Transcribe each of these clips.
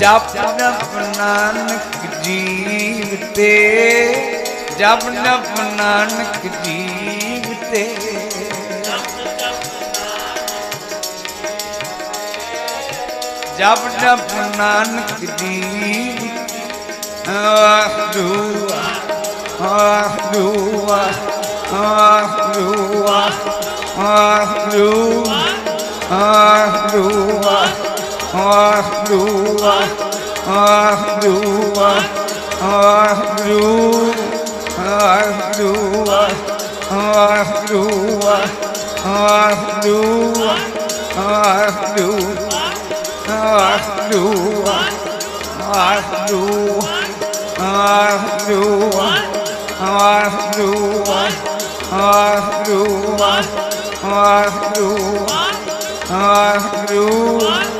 ਜਪ ਜਪ ਨਾਨਕ ਜੀਵ ਤੇ, ਜਪ ਜਪ ਨਾਨਕ ਜੀਵ ਤੇ। ਜਪ ਜਪ ਨਾਨਕ ਜੀਵ ਆਹੂ ਆਹੂ ਆਹੂ ਆਹੂ ਆਹੂ Abdullah, Abdullah, Abdullah, Abdullah, Abdullah, Abdullah, Abdullah, Abdullah, Abdullah, Abdullah, Abdullah, Abdullah, Abdullah.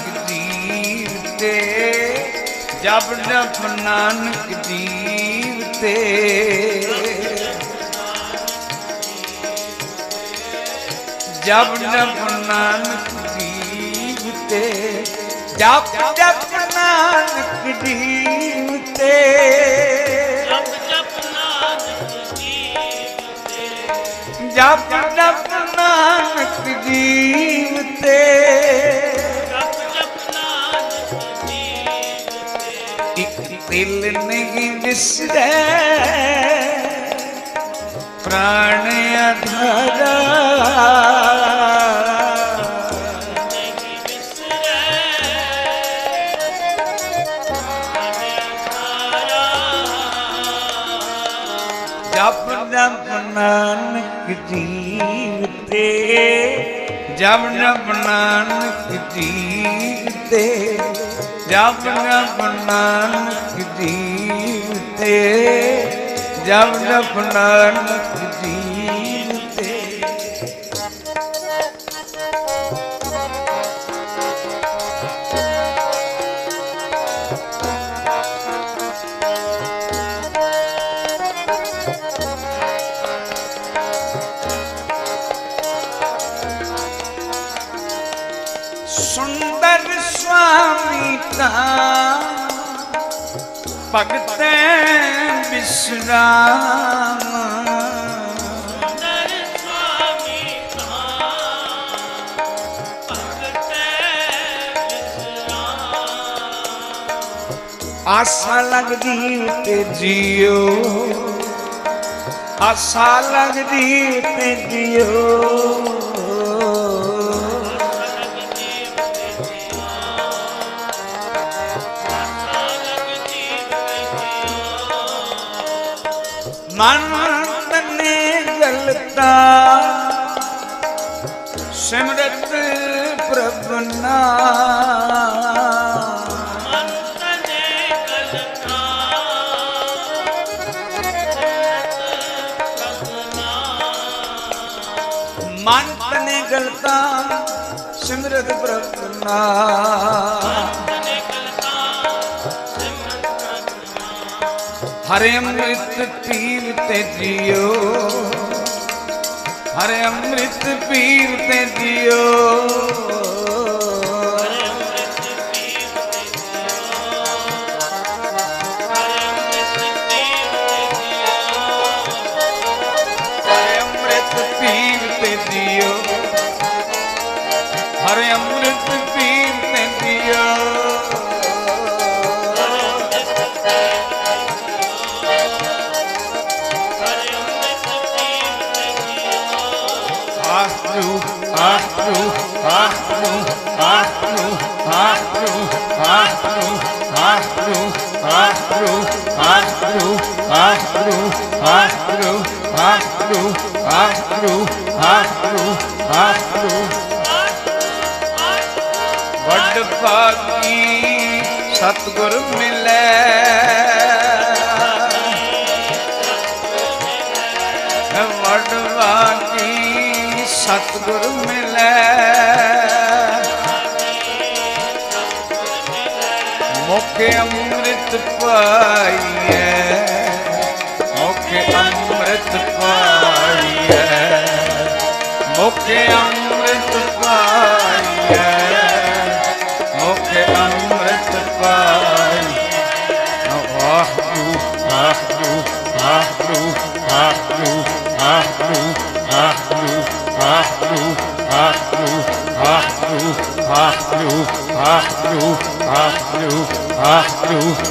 ਜਪ ਜਪ ਨਾਨਕ ਜੀਵ ਤੇ। ਜਪ ਜਪ ਨਾਨਕ ਜੀਵ ਤੇ। ਜਪ ਜਪ ਨਾਨਕ ਜੀਵ ਤੇ। ਜਪ ਜਪ ਨਾਨਕ ਜੀਵ ਤੇ। ਜਪ ਜਪ ਨਾਨਕ ਜੀਵ ਤੇ। ਇੱਕ ਨਹੀਂ ਵਿਸਰੇ ਪ੍ਰਾਣ ਅਧਾਰਾ ਨਹੀਂ ਵਿਸਰੇ ਜਪ ਜਪ ਨਾਨਕ ਜੀਵ ਤੇ ਜਪ ਜਪ ਨਾਨਕ ਜੀਵ ਤੇ ਜਪ ਜਪ ਨਾਨਕ ਧਰਤੀ ਤੇ ਜਬ ਨਫਨਨ ਰਾਮ। ਆਸਾ ਲੱਗਦੀ ਤੇ ਜੀਓ। ਆਸਾ ਲੱਗਦੀ ਤੇ ਜੀਓ। ਮਨ ਤਨੇ ਗਲਤਾ ਸਿਮਰਤ ਪ੍ਰਭ ਨਾਮ ਮਨ ਤਨੇ ਗਲਤਾ ਸਿਮਰਤ ਪ੍ਰਭ ਨਾਮ ਹਰੇ ਅੰਮ੍ਰਿਤ ਪੀਵ ਤੇ ਜਿਉ ਹਰੇ ਅੰਮ੍ਰਿਤ ਪੀਵ ਤੇ ਜਿਉ ਗੁਰੂ ਆਸ ਗੁਰੂ ਆਸ ਗੁਰੂ ਆਸ ਗੁਰੂ ਆਸ ਗੁਰੂ ਆਸ ਗੁਰੂ ਆਸ ਗੁਰੂ ਗੁਰੂ ਵੱਡ ਭਾਗੀ ਸਤਗੁਰ ਮਿਲੇ। ਵਡਵਾਗੀ ਸਤਗੁਰ ਮਿਲੈ। ਮੁਖ ਅੰਮ੍ਰਿਤ ਪਾਈਐ ਮੁਖ ਅੰਮ੍ਰਿਤ ਪਾਈਐ ਮੁਖ ਅੰਮ੍ਰਿਤ ਪਾਈਐ ਮੁਖ ਅੰਮ੍ਰਿਤ ਪਾਈਐ ਵਾਹਿਗੁਰੂ ਵਾਹਿਗੁਰੂ ਵਾਹਿਗੁਰੂ ਵਾਹਿਗੁਰੂ ਵਾਹਿਗੁਰੂ ਵਾਹਿਗੁਰੂ ਵਾਹਿਗੁਰੂ ਵਾਹਿਗੁਰੂ ਵਾਹਿਗੁਰੂ ਵਾਹਿਗੁਰੂ ਵਾਹਿਗੁਰੂ ਵਾਹਿਗੁਰੂ ਵਾਹਿਗੁਰੂ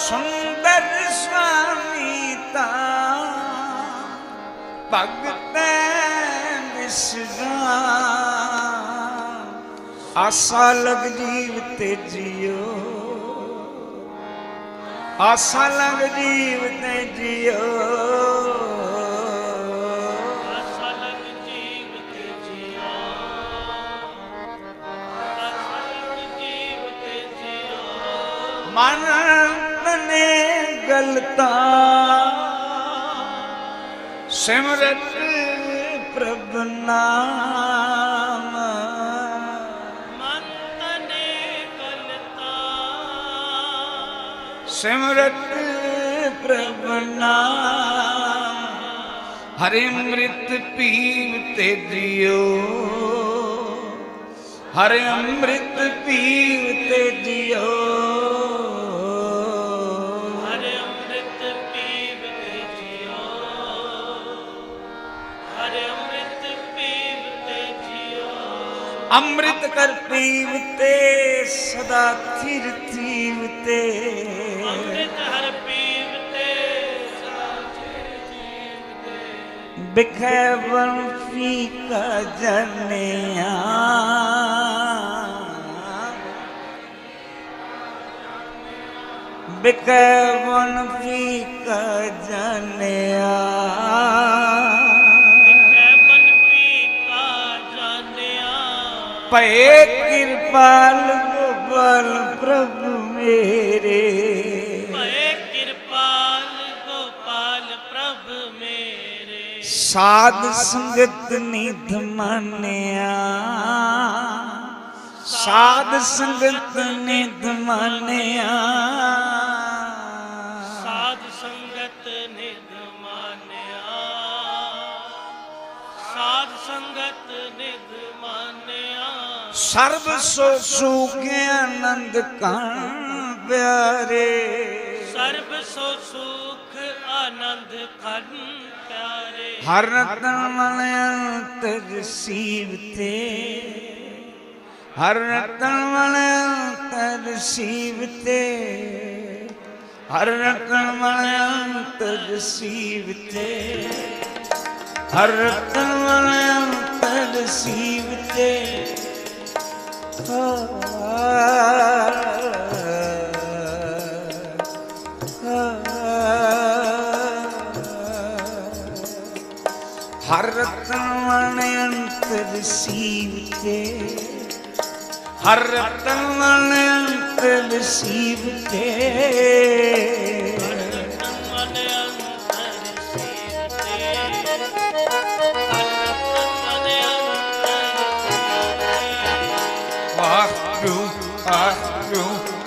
ਸੁੰਦਰ ਸੁਆਮੀ ਤਾ ਭਗਤੈ ਵਿਸਰਾ ਆਸਾ ਲਗ ਜੀਵ ਤੇ ਜਿਓ ਆਸਾ ਲਗ ਜੀਵ ਤੇ ਜਿਓ ਮਨ ਤਨੇ ਗਲਤਾ। ਸਿਮਰਤ ਪ੍ਰਭ ਨਾਮ। ਮਨ ਤਨੇ ਗਲਤਾ। ਸਿਮਰਤ ਪ੍ਰਭ ਨਾਮ। ਹਰਿ ਅੰਮ੍ਰਿਤ ਪੀਵ ਤੇ ਜਿਓ ਹਰਿ ਅੰਮ੍ਰਿਤ ਪੀਵ ਤੇ ਜਿਓ ਅੰਮ੍ਰਿਤ ਕਰ ਪੀਵ ਤੇ ਸਦਾ ਥਿਰ ਥੀਵ ਤੇ। ਅੰਮ੍ਰਿਤ ਹਰ ਪੀਵ ਤੇ ਸਦਾ ਚਿਰ ਜੀਵ ਤੇ। ਬਿਖੈ ਵੰਫੀ ਕਾ ਜਨਿਆ। ਬਿਕੈ ਵਨ ਫੀਕਾ ਜਾਣਿਆ ਭਏ ਕਿਰਪਾਲ ਗੋਬਲ ਪ੍ਰਭ ਮੇਰੇ। ਭਏ ਕਿਰਪਾਲ ਗੋਪਾਲ ਪ੍ਰਭ ਮੇਰੇ। ਸਾਧ ਸੰਗਤ ਨਿਧ ਮੰਨਿਆ। ਸਾਧ ਸੰਗਤ ਨਿਧ ਮੰਨਿਆ। ਸਰਬ ਸੋ ਸੁਖ ਆਨੰਦ ਕਣ ਪਿਆਰੇ। ਸਰਬ ਸੋ ਸੁਖ ਆਨੰਦ ਖਨ ਪਿਆਰੇ। ਹਰ ਰਤਨ ਮਨ ਅੰਤਰ ਸੀਵ ਤੇ। ਹਰ ਰਤਨ ਮਨ ਅੰਤਰ ਸੀਵ ਤੇ। ਹਰ ਰਤਨ ਮਨ ਅੰਤਰ ਸੀਵ ਤੇ। ਹਰ ਰਤਨ ਮਨ ਅੰਤਰ ਸੀਵ ਤੇ। ਹਰ ਰਤਨ ਅੰਤਰ ਸੀਵਤੇ ਹਰ ਰਤਨ ਅੰਤਰ ਸੀਵਤੇ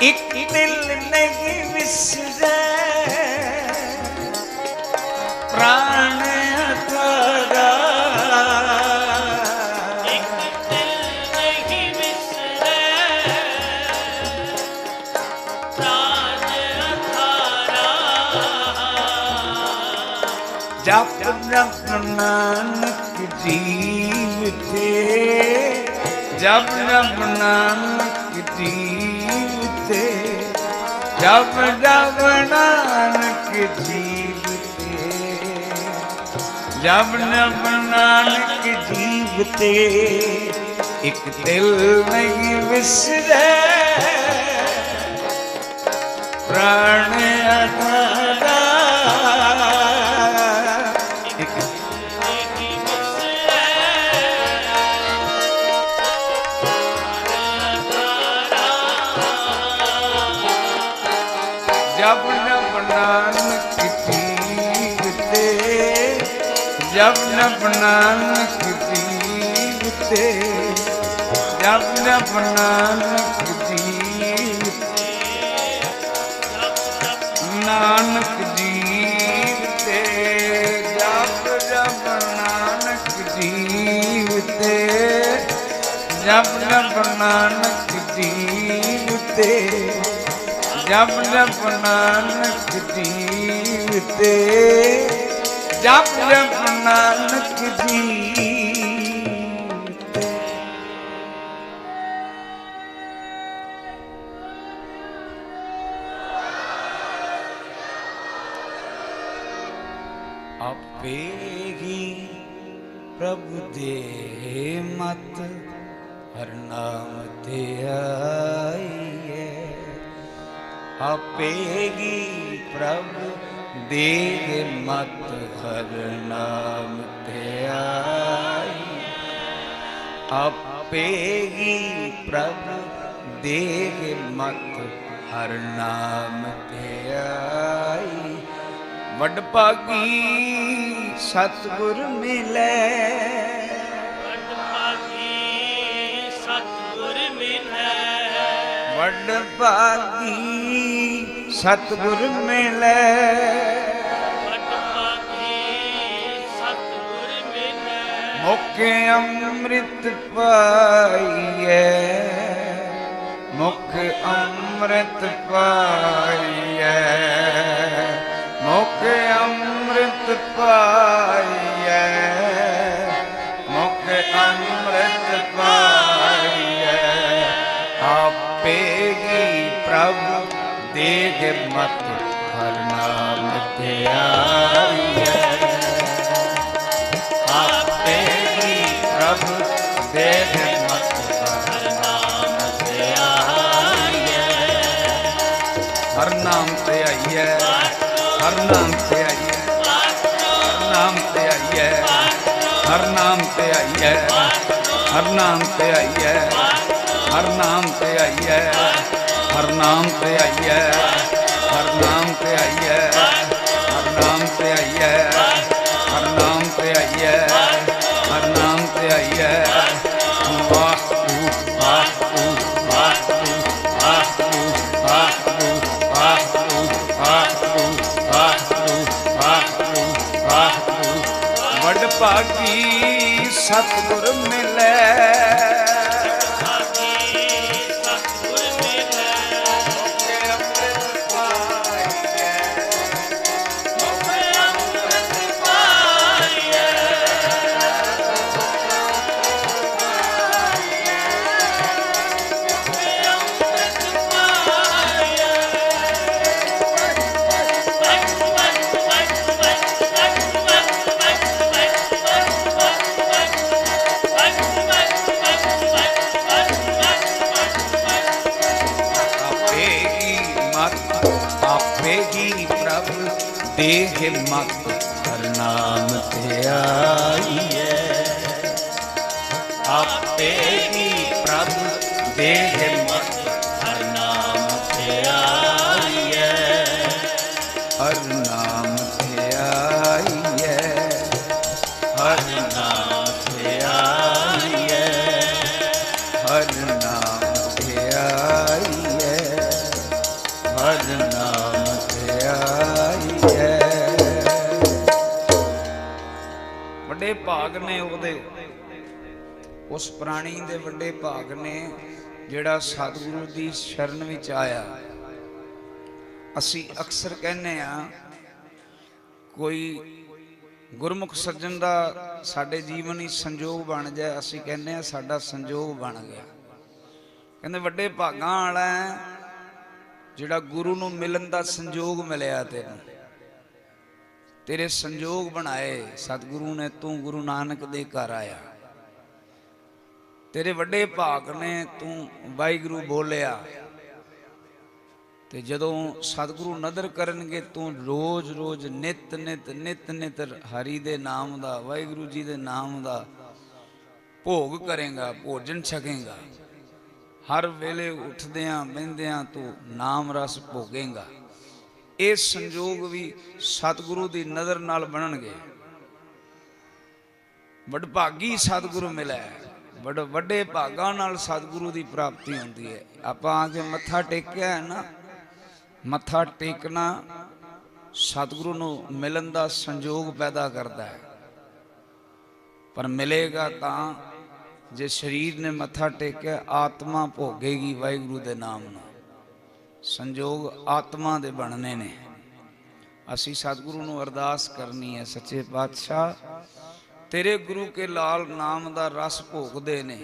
ਇੱਕ ਦਿਲ ਨਹੀਂ ਵਿਸਰੇ ਪ੍ਰਾਣ ਅਥਰਾ ਇੱਕ ਦਿਲ ਨਹੀਂ ਵਿਸਰੇ ਪ੍ਰਾਨ ਅਥਾਰਾ ਜਪ ਜਪ ਨਾਨਕ ਜੀਵ ਤੇ ਜਪ ਜਪ ਨਾਨਕ ਜੀਵ ਜਬ ਜਬ ਨਾਨਕ ਜੀਵਤੇ ਜਬ ਜਬ ਨਾਨਕ ਜੀਵ ਤੇ, ਇੱਕ ਦਿਲ ਨਹੀਂ ਵਿਸਰੇ, ਪ੍ਰਾਣ ਅਤ ਜਬ ਨਭ ਨਾਨਕ ਦੀਦ ਤੇ ਜਬ ਨਭ ਨਾਨਕ ਦੀਦ ਤੇ ਜਬ ਨਭ ਨਾਨਕ ਦੀਦ ਨਾਨਕ ਦੀਦ ਤੇ ਜਬ ਜਬ ਨਾਨਕ ਦੀਦ ਤੇ ਜਬ ਨਭ ਨਾਨਕ ਦੀਦ ਤੇ ਜਪ ਜਪ ਨਾਨਕ ਜੀਵ ਤੇ ਜਪ ਜਪ ਹੀ ਪ੍ਰਭ ਦੇ ਮਤ ਹਰ ਨਾਮ ਤੇ ਆਈ। ਵਡ ਭਾਗੀ ਸਤਿਗੁਰ ਮਿਲੇ। ਵਡ ਭਾਗੀ ਸਤਿਗੁਰ ਮਿਲੈ। ਵਡ ਭਾਗੀ ਸਤਿਗੁਰ ਮਿਲੇ। ਮੁਖ ਅੰਮ੍ਰਿਤ ਪਾਈਐ। ਮੁਖ ਅੰਮ੍ਰਿਤ ਪਾਈਐ। ਮੁਖ ਅੰਮ੍ਰਿਤ ਪਾਈਐ। ਮੁਖ ਅੰਮ੍ਰਿਤ ਪਾਈਐ। ਆਪੇ ਹੀ ਪ੍ਰਭ ਦੇਹ ਮਤ ਨਾਮ ਤੇ ਆਈਐ ਹਰ ਨਾਮ ਤੇ ਆਈਐ ਹਰ ਨਾਮ ਤੇ ਆਈਐ ਹਰ ਨਾਮ ਤੇ ਆਈਐ ਹਰ ਨਾਮ ਤੇ ਆਈਐ ਹਰ ਨਾਮ ਤੇ ਆਈਐ ਹਰ ਨਾਮ ਤੇ ਆਈਐ ਹਰ ਨਾਮ ਤੇ ਆਈਐ ਭਾਗੀ ਸਤਿਗੁਰ ਮਿਲੈ। el. ਪ੍ਰਾਣੀ ਦੇ ਵੱਡੇ ਭਾਗ ਨੇ ਜਿਹੜਾ ਸਤਿਗੁਰੂ ਦੀ ਸ਼ਰਨ ਵਿੱਚ ਆਇਆ। ਅਸੀਂ ਅਕਸਰ ਕਹਿੰਦੇ ਆ ਕੋਈ ਗੁਰਮੁਖ ਸੱਜਣ ਦਾ ਸਾਡੇ ਜੀਵਨ ਵਿੱਚ ਸੰਜੋਗ ਬਣ ਜਾਏ, ਅਸੀਂ ਕਹਿੰਦੇ ਆ ਸਾਡਾ ਸੰਜੋਗ ਬਣ ਗਿਆ। ਕਹਿੰਦੇ ਵੱਡੇ ਭਾਗਾਂ ਵਾਲਾ ਹੈ, ਜਿਹੜਾ ਗੁਰੂ ਨੂੰ ਮਿਲਣ ਦਾ ਸੰਜੋਗ ਮਿਲਿਆ ਤੈਨੂੰ। ਤੇਰੇ ਸੰਜੋਗ ਬਣਾਏ, ਸਤਿਗੁਰੂ ਨੇ ਤੂੰ ਗੁਰੂ ਨਾਨਕ ਦੇ ਘਰ ਆਇਆ। ਤੇਰੇ ਵੱਡੇ ਭਾਗ ਨੇ ਤੂੰ ਵਾਹਿਗੁਰੂ ਬੋਲਿਆ। ਤੇ ਜਦੋਂ ਸਤਿਗੁਰੂ ਨਦਰ ਕਰਨਗੇ, ਤੂੰ ਰੋਜ਼ ਰੋਜ਼ ਨਿਤ ਨਿਤ ਨਿਤ ਨਿਤ ਹਰੀ ਦੇ ਨਾਮ ਦਾ, ਵਾਹਿਗੁਰੂ ਜੀ ਦੇ ਨਾਮ ਦਾ ਭੋਗ ਕਰੇਗਾ, ਭੋਜਨ ਛਕੇਗਾ। ਹਰ ਵੇਲੇ ਉੱਠਦਿਆਂ, ਬਹਿੰਦਿਆਂ ਤੂੰ ਨਾਮ ਰਸ ਭੋਗੇਗਾ। ਇਹ ਸੰਜੋਗ ਵੀ ਸਤਿਗੁਰੂ ਦੀ ਨਜ਼ਰ ਨਾਲ ਬਣਨਗੇ। ਵਡਭਾਗੀ ਸਤਿਗੁਰੂ ਮਿਲਿਆ। ਵੱਡ, ਵੱਡੇ ਭਾਗਾਂ ਨਾਲ ਸਤਿਗੁਰੂ ਦੀ ਪ੍ਰਾਪਤੀ ਹੁੰਦੀ ਹੈ। ਆਪਾਂ ਆ ਕੇ ਮੱਥਾ ਟੇਕਿਆ ਹੈ ਨਾ, ਮੱਥਾ ਟੇਕਣਾ ਸਤਿਗੁਰੂ ਨੂੰ ਮਿਲਣ ਦਾ ਸੰਜੋਗ ਪੈਦਾ ਕਰਦਾ ਹੈ। ਪਰ ਮਿਲੇਗਾ ਤਾਂ ਜੇ ਸਰੀਰ ਨੇ ਮੱਥਾ ਟੇਕਿਆ, ਆਤਮਾ ਭੋਗੇਗੀ ਵਾਹਿਗੁਰੂ ਦੇ ਨਾਮ ਨਾਲ। ਸੰਜੋਗ ਆਤਮਾ ਦੇ ਬਣਨੇ ਨੇ। ਅਸੀਂ ਸਤਿਗੁਰੂ ਨੂੰ ਅਰਦਾਸ ਕਰਨੀ ਹੈ, ਸੱਚੇ ਪਾਤਸ਼ਾਹ ਤੇਰੇ ਗੁਰੂ ਕੇ ਲਾਲ ਨਾਮ ਦਾ ਰਸ ਭੋਗਦੇ ਨੇ।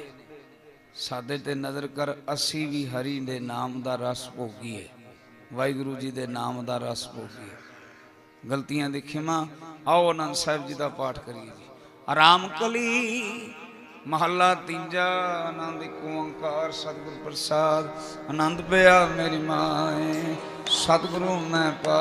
ਸਾਡੇ ਤੇ ਨਜ਼ਰ ਕਰ, ਅਸੀਂ ਵੀ ਹਰੀ ਦੇ ਨਾਮ ਦਾ ਰਸ ਭੋਗੀਏ। ਵਾਹਿਗੁਰੂ ਜੀ ਦੇ ਨਾਮ ਦਾ ਰਸ ਭੋਗੀਏ। ਗਲਤੀਆਂ ਦੀ ਖਿਮਾ, ਆਓ ਆਨੰਦ ਸਾਹਿਬ ਜੀ ਦਾ ਪਾਠ ਕਰੀਏ ਜੀ। ਆਰਾਮ ਕਲੀ, ਮਹੱਲਾ ਤੀਜਾ, ਆਨੰਦ ਇੱਕ ਓੰਕਾਰ, ਸਤਿਗੁਰ ਪ੍ਰਸਾਦ। ਆਨੰਦ ਪਿਆ ਮੇਰੀ ਮਾਏ, ਸਤਿਗੁਰੂ ਮੈਂ ਪਾ